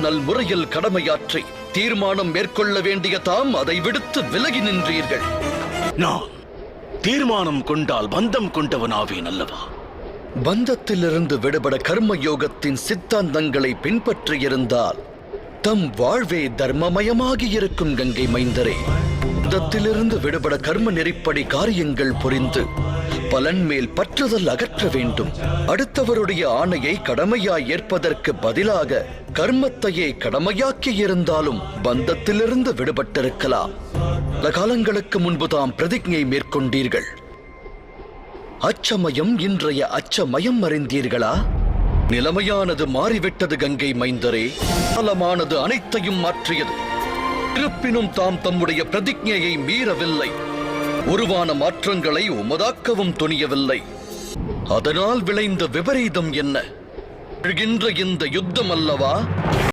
நல் முறையில் கடமையாற்றி தீர்மானம் மேற்கொள்ள வேண்டிய தாம் அதை விடுத்து விலகி நின்றீர்கள். நான் தீர்மானம் கொண்டால் பந்தம் கொண்டவனாவேன் அல்லவா? பந்தத்திலிருந்து விடுபட கர்ம யோகத்தின் சித்தாந்தங்களை பின்பற்றியிருந்தால் தம் வாழ்வே தர்மமயமாகி இருக்கும் கங்கை மைந்தரே. தத்திலிருந்து விடுபட கர்ம நெறிப்படி காரியங்கள் புரிந்து பலன் மேல் பற்றுதல் அகற்ற வேண்டும். அடுத்தவருடைய ஆணையை கடமையாய் ஏற்பதற்கு பதிலாக கர்மத்தையே கடமையாக்கி இருந்தாலும் பந்தத்திலிருந்து விடுபட்டிருக்கலாம். பல காலங்களுக்கு முன்பு தாம் பிரதிஜை மேற்கொண்டீர்கள். அச்சமயம் இன்றைய அச்சமயம் அறிந்தீர்களா? நிலைமையானது மாறிவிட்டது கங்கை மைந்தரே. காலமானது அனைத்தையும் மாற்றியது. இருப்பினும் தாம் தம்முடைய பிரதிஜையை மீறவில்லை. உருவான மாற்றங்களை உமதாக்கவும் துணியவில்லை. அதனால் விளைந்த விபரீதம் என்ன? இந்த யுத்தம் அல்லவா?